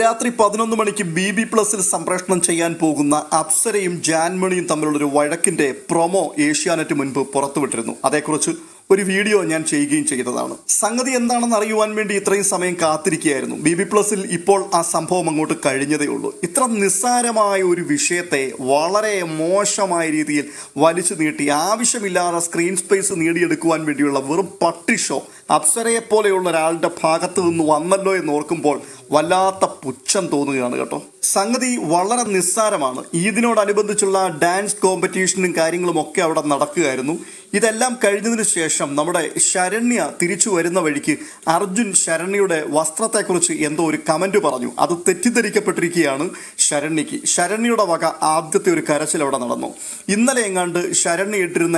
രാത്രി പതിനൊന്ന് മണിക്ക് ബി ബി പ്ലസിൽ സംപ്രേഷണം ചെയ്യാൻ പോകുന്ന അപ്സരയും ജാൻമണിയും തമ്മിലുള്ളൊരു വഴക്കിന്റെ പ്രൊമോ ഏഷ്യാനെറ്റ് മുൻപ് പുറത്തുവിട്ടിരുന്നു. അതേക്കുറിച്ച് ഒരു വീഡിയോ ഞാൻ ചെയ്യുകയും ചെയ്തതാണ്. സംഗതി എന്താണെന്ന് അറിയുവാൻ വേണ്ടി ഇത്രയും സമയം കാത്തിരിക്കുകയായിരുന്നു. ബി ബി പ്ലസിൽ ഇപ്പോൾ ആ സംഭവം അങ്ങോട്ട് കഴിഞ്ഞതേ ഉള്ളൂ. ഇത്ര നിസ്സാരമായ ഒരു വിഷയത്തെ വളരെ മോശമായ രീതിയിൽ വലിച്ചു നീട്ടി ആവശ്യമില്ലാതെ സ്ക്രീൻ സ്പേസ് നേടിയെടുക്കുവാൻ വേണ്ടിയുള്ള വെറും പട്ടി ഷോ അപ്സരയെ പോലെയുള്ള ഒരാളുടെ ഭാഗത്ത് നിന്ന് വന്നല്ലോ എന്ന് ഓർക്കുമ്പോൾ വല്ലാത്ത പുച്ഛം തോന്നുകയാണ് കേട്ടോ. സംഗതി വളരെ നിസ്സാരമാണ്. ഈദിനോടനുബന്ധിച്ചുള്ള ഡാൻസ് കോമ്പറ്റീഷനും കാര്യങ്ങളും ഒക്കെ അവിടെ നടക്കുകയായിരുന്നു. ഇതെല്ലാം കഴിഞ്ഞതിന് ശേഷം നമ്മുടെ ശരണ്യ തിരിച്ചു വരുന്ന വഴിക്ക് അർജുൻ ശരണ്യയുടെ വസ്ത്രത്തെക്കുറിച്ച് എന്തോ ഒരു കമന്റ് പറഞ്ഞു. അത് തെറ്റിദ്ധരിക്കപ്പെട്ടിരിക്കുകയാണ് ശരണ്യക്ക് ശരണ്യയുടെ വക ആദ്യത്തെ ഒരു കരച്ചിൽ അവിടെ നടന്നു. ഇന്നലെ എങ്ങാണ്ട് ശരണ്യ ഇട്ടിരുന്ന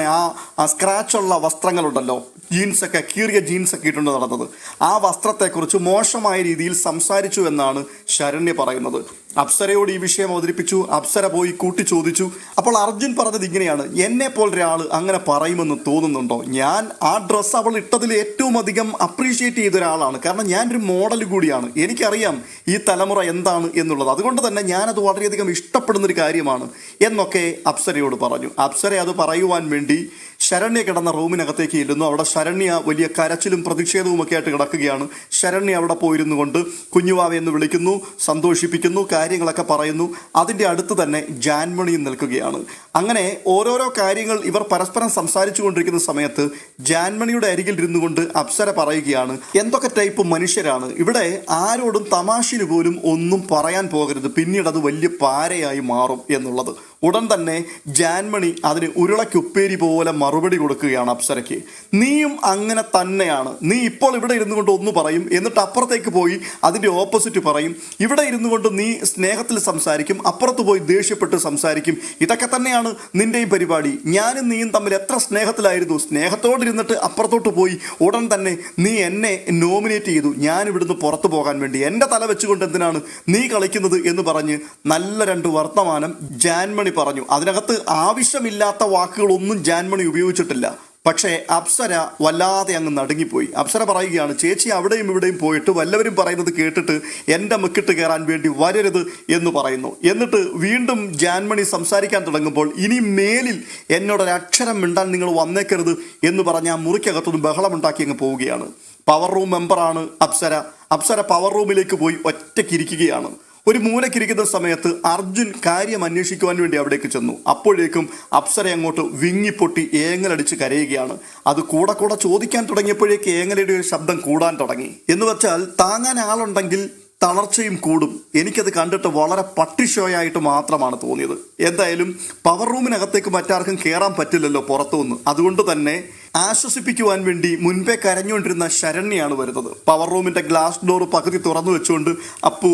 ആ സ്ക്രാച്ചുള്ള വസ്ത്രങ്ങളുണ്ടല്ലോ ജീൻസൊക്കെ കീറിയ ജീൻസൊക്കെ ഇട്ടുണ്ട് നടന്നത്. ആ വസ്ത്രത്തെക്കുറിച്ച് മോശമായ രീതിയിൽ സംസാരിച്ചു എന്നാണ് ശരണ്യ പറയുന്നത്. അപ്സരയോട് ഈ വിഷയം അവതരിപ്പിച്ചു. അപ്സര പോയി കൂട്ടി ചോദിച്ചു അപ്പോൾ അർജുൻ പറഞ്ഞത് ഇങ്ങനെയാണ്. എന്നെ ഒരാൾ അങ്ങനെ പറയുമെന്ന് തോന്നുന്നുണ്ടോ? ഞാൻ ആ ഡ്രസ്സ് അവൾ ഇട്ടതിൽ ഏറ്റവും അധികം അപ്രീഷിയേറ്റ് ചെയ്ത ഒരാളാണ്. കാരണം ഞാനൊരു മോഡൽ കൂടിയാണ്. എനിക്കറിയാം ഈ തലമുറ എന്താണ് എന്നുള്ളത്. അതുകൊണ്ട് തന്നെ ഞാനത് വളരെയധികം ഇഷ്ടപ്പെടുന്നൊരു കാര്യമാണ് എന്നൊക്കെ അപ്സരയോട് പറഞ്ഞു. അപ്സര അത് പറയുവാൻ വേണ്ടി ശരണ്യ കിടന്ന റൂമിനകത്തേക്ക് ചെല്ലുന്നു അവിടെ ശരണ്യ വലിയ കരച്ചിലും പ്രതിഷേധവും ഒക്കെ ആയിട്ട് കിടക്കുകയാണ്. ശരണ്യ അവിടെ പോയിരുന്നു കൊണ്ട് കുഞ്ഞുവാവ എന്ന് വിളിക്കുന്നു സന്തോഷിപ്പിക്കുന്നു കാര്യങ്ങളൊക്കെ പറയുന്നു. അതിന്റെ അടുത്ത് തന്നെ ജാൻമണിയും നിൽക്കുകയാണ്. അങ്ങനെ ഓരോരോ കാര്യങ്ങൾ ഇവർ പരസ്പരം സംസാരിച്ചു കൊണ്ടിരിക്കുന്ന സമയത്ത് ജാൻമണിയുടെ അരികിൽ ഇരുന്നു കൊണ്ട് അപ്സര പറയുകയാണ് എന്തൊക്കെ ടൈപ്പ് മനുഷ്യരാണ്? ഇവിടെ ആരോടും തമാശയിൽ പോലും ഒന്നും പറയാൻ പോകരുത്. പിന്നീട് അത് വലിയ പാരയായി മാറും എന്നുള്ളത്. ഉടൻ തന്നെ ജാൻമണി അതിന് ഉരുളക്കുപ്പേരി പോലെ മറുപടി കൊടുക്കുകയാണ് അപ്സരയ്ക്ക്. നീയും അങ്ങനെ തന്നെയാണ്. നീ ഇപ്പോൾ ഇവിടെ ഇരുന്നു കൊണ്ട് ഒന്ന് പറയും. എന്നിട്ട് അപ്പുറത്തേക്ക് പോയി അതിന്റെ ഓപ്പോസിറ്റ് പറയും. ഇവിടെ ഇരുന്നു കൊണ്ട് നീ സ്നേഹത്തിൽ സംസാരിക്കും. അപ്പുറത്ത് പോയി ദേഷ്യപ്പെട്ട് സംസാരിക്കും. ഇതൊക്കെ തന്നെയാണ് നിന്റെയും പരിപാടി. ഞാനും നീയും തമ്മിൽ എത്ര സ്നേഹത്തിലായിരുന്നു. സ്നേഹത്തോടിരുന്നിട്ട് അപ്പുറത്തോട്ട് പോയി ഉടൻ തന്നെ നീ എന്നെ നോമിനേറ്റ് ചെയ്തു. ഞാൻ ഇവിടുന്ന് പുറത്തു പോകാൻ വേണ്ടി. എന്റെ തല വെച്ചുകൊണ്ട് എന്തിനാണ് നീ കളിക്കുന്നത്? എന്ന് പറഞ്ഞ് നല്ല രണ്ട് വർത്തമാനം ജാൻമണി പറഞ്ഞു അതിനകത്ത് ആവശ്യമില്ലാത്ത വാക്കുകളൊന്നും ജാൻമണി ഉപയോഗിച്ചിട്ടില്ല. പക്ഷേ അപ്സര വല്ലാതെ അങ്ങ് നടുങ്ങിപ്പോയി. അപ്സര പറയുകയാണ് ചേച്ചി അവിടെയും ഇവിടെയും പോയിട്ട് വല്ലവരും പറയുന്നത് കേട്ടിട്ട് എന്റെ മുക്കിട്ട് കയറാൻ വേണ്ടി വരരുത് എന്ന് പറയുന്നു. എന്നിട്ട് വീണ്ടും ജാൻമണി സംസാരിക്കാൻ തുടങ്ങുമ്പോൾ ഇനി മേലിൽ എന്നോടൊരു അക്ഷരം മിണ്ടാൻ നിങ്ങൾ വന്നേക്കരുത് എന്ന് പറഞ്ഞ് ആ മുറിക്കകത്തുനിന്ന് ബഹളമുണ്ടാക്കി അങ്ങ് പോവുകയാണ്. പവർ റൂം മെമ്പറാണ് അപ്സര. അപ്സര പവർ റൂമിലേക്ക് പോയി ഒറ്റയ്ക്കിരിക്കുകയാണ് ഒരു മൂലക്കിരിക്കുന്ന സമയത്ത് അർജുൻ കാര്യം അന്വേഷിക്കുവാൻ വേണ്ടി അവിടേക്ക് ചെന്നു. അപ്പോഴേക്കും അപ്സര അങ്ങോട്ട് വിങ്ങിപ്പൊട്ടി ഏങ്ങലടിച്ച് കരയുകയാണ്. അത് കൂടെ കൂടെ ചോദിക്കാൻ തുടങ്ങിയപ്പോഴേക്ക് ഏങ്ങലയുടെ ഒരു ശബ്ദം കൂടാൻ തുടങ്ങി. എന്ന് വെച്ചാൽ താങ്ങാൻ ആളുണ്ടെങ്കിൽ തളർച്ചയും കൂടും. എനിക്കത് കണ്ടിട്ട് വളരെ പട്ടിഷോയായിട്ട് മാത്രമാണ് തോന്നിയത്. എന്തായാലും പവർ റൂമിനകത്തേക്ക് മറ്റാർക്കും കയറാൻ പറ്റില്ലല്ലോ പുറത്തുനിന്ന്. അതുകൊണ്ട് തന്നെ ആശ്വസിപ്പിക്കുവാൻ വേണ്ടി മുൻപേ കരഞ്ഞുകൊണ്ടിരുന്ന ശരണ്യാണ് വരുന്നത്. പവർ റൂമിന്റെ ഗ്ലാസ് ഡോർ പകുതി തുറന്നു വെച്ചുകൊണ്ട് അപ്പൂ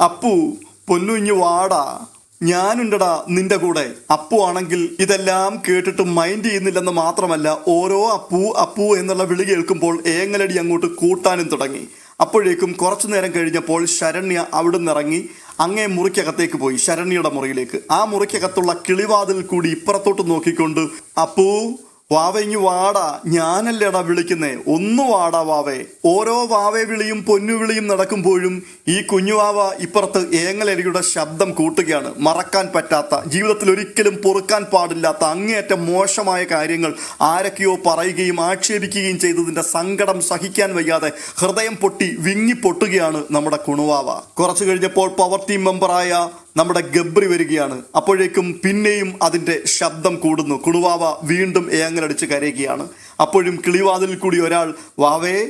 അപ്പു പൊന്നുഞ്ഞു വാടാ. ഞാനുണ്ടടാ നിന്റെ കൂടെ. അപ്പു ആണെങ്കിൽ ഇതെല്ലാം കേട്ടിട്ട് മൈൻഡ് ചെയ്യുന്നില്ലെന്ന് മാത്രമല്ല ഓരോ അപ്പു അപ്പു എന്നുള്ള വിളി കേൾക്കുമ്പോൾ ഏങ്ങലടി അങ്ങോട്ട് കൂട്ടാനും തുടങ്ങി. അപ്പോഴേക്കും കുറച്ചു നേരം കഴിഞ്ഞപ്പോൾ ശരണ്യ അവിടുന്ന് ഇറങ്ങി അങ്ങേ മുറിക്കകത്തേക്ക് പോയി ശരണ്യയുടെ മുറിയിലേക്ക്. ആ മുറിക്കകത്തുള്ള കിളിവാതിൽ കൂടി ഇപ്പുറത്തോട്ട് നോക്കിക്കൊണ്ട് അപ്പൂ വാവ ഇങ്ങി വാടാ ഞാനല്ലേടാ വിളിക്കുന്നേ. ഒന്ന് വാടാ വാവേ. ഓരോ വാവേ വിളിയും പൊന്നു വിളിയും നടക്കുമ്പോഴും ഈ കുഞ്ഞുവാവ ഇപ്പുറത്ത് ഏങ്ങലരിയുടെ ശബ്ദം കൂട്ടുകയാണ്. മറക്കാൻ പറ്റാത്ത ജീവിതത്തിൽ ഒരിക്കലും പൊറുക്കാൻ പാടില്ലാത്ത അങ്ങേയറ്റം മോശമായ കാര്യങ്ങൾ ആരൊക്കെയോ പറയുകയും ആക്ഷേപിക്കുകയും ചെയ്തതിന്റെ സങ്കടം സഹിക്കാൻ വയ്യാതെ ഹൃദയം പൊട്ടി വിങ്ങി പൊട്ടുകയാണ് നമ്മുടെ കുണുവാവ. കുറച്ചു കഴിഞ്ഞപ്പോൾ പവർ ടീം മെമ്പറായ നമ്മുടെ ഗബ്രി വരികയാണ്. അപ്പോഴേക്കും പിന്നെയും അതിന്റെ ശബ്ദം കൂടുന്നു. കുണുവാവ വീണ്ടും ഏങ്ങലടിച്ച് കരയുകയാണ്. അപ്പോഴും കിളിവാതിൽ കൂടി ഒരാൾ വാവേ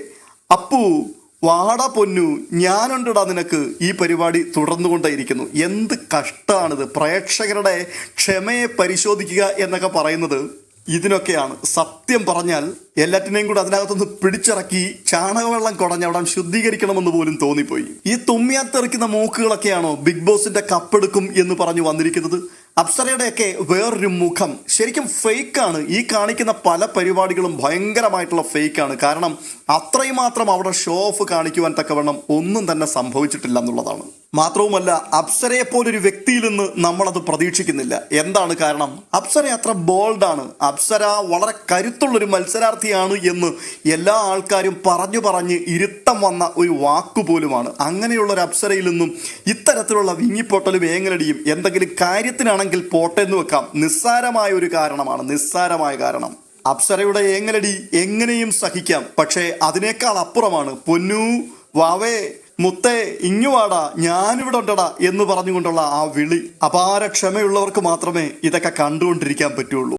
അപ്പു വാട പൊന്നു ഞാനുണ്ടടാ നിനക്ക്. ഈ പരിപാടി തുടർന്നുകൊണ്ടേയിരിക്കുന്നു. എന്ത് കഷ്ടമാണിത് പ്രേക്ഷകരുടെ ക്ഷമയെ പരിശോധിക്കുക എന്നൊക്കെ പറയുന്നത് ഇതിനൊക്കെയാണ്. സത്യം പറഞ്ഞാൽ എല്ലാറ്റിനെയും കൂടെ അതിനകത്തുനിന്ന് പിടിച്ചിറക്കി ചാണകവെള്ളം കുടഞ്ഞ് അവിടെ ശുദ്ധീകരിക്കണമെന്ന് പോലും തോന്നിപ്പോയി. ഈ തുമ്മിയാത്തെറിക്കുന്ന മൂക്കുകളൊക്കെയാണോ ബിഗ് ബോസിന്റെ കപ്പെടുക്കും എന്ന് പറഞ്ഞു വന്നിരിക്കുന്നത്? അപ്സരയുടെയൊക്കെ വേറൊരു മുഖം ശരിക്കും ഫേക്കാണ്. ഈ കാണിക്കുന്ന പല പരിപാടികളും ഭയങ്കരമായിട്ടുള്ള ഫേക്കാണ്. കാരണം അത്രയും മാത്രം അവിടെ ഷോ ഓഫ് കാണിക്കുവാൻ തക്കവണ്ണം ഒന്നും തന്നെ സംഭവിച്ചിട്ടില്ല എന്നുള്ളതാണ്. മാത്രവുമല്ല അപ്സരയെ പോലൊരു വ്യക്തിയിൽ നിന്ന് നമ്മളത് പ്രതീക്ഷിക്കുന്നില്ല. എന്താണ് കാരണം? അപ്സര അത്ര ബോൾഡാണ് അപ്സര വളരെ കരുത്തുള്ളൊരു മത്സരാർത്ഥിയാണ് എന്ന് എല്ലാ ആൾക്കാരും പറഞ്ഞു പറഞ്ഞ് ഇരുത്തം വന്ന ഒരു വാക്കുപോലുമാണ് അങ്ങനെയുള്ള ഒരു അപ്സരയിൽ നിന്നും ഇത്തരത്തിലുള്ള വിങ്ങിപ്പൊട്ടലും ഏങ്ങലടിയും എന്തെങ്കിലും കാര്യത്തിനാണെങ്കിൽ പോട്ടെന്ന് വെക്കാം. നിസ്സാരമായ ഒരു കാരണമാണ്. നിസ്സാരമായ കാരണം. അപ്സരയുടെ ഏങ്ങലടി എങ്ങനെയും സഹിക്കാം. പക്ഷേ അതിനേക്കാൾ അപ്പുറമാണ്. പൊന്നു വാവേ മുത്തേ ഇങ്ങുവാടാ ഞാനിവിടെ ഉണ്ടടാ എന്ന് പറഞ്ഞുകൊണ്ടുള്ള ആ വിളി അപാര ക്ഷമയുള്ളവർക്ക് മാത്രമേ ഇതൊക്കെ കണ്ടുകൊണ്ടിരിക്കാൻ പറ്റുള്ളൂ.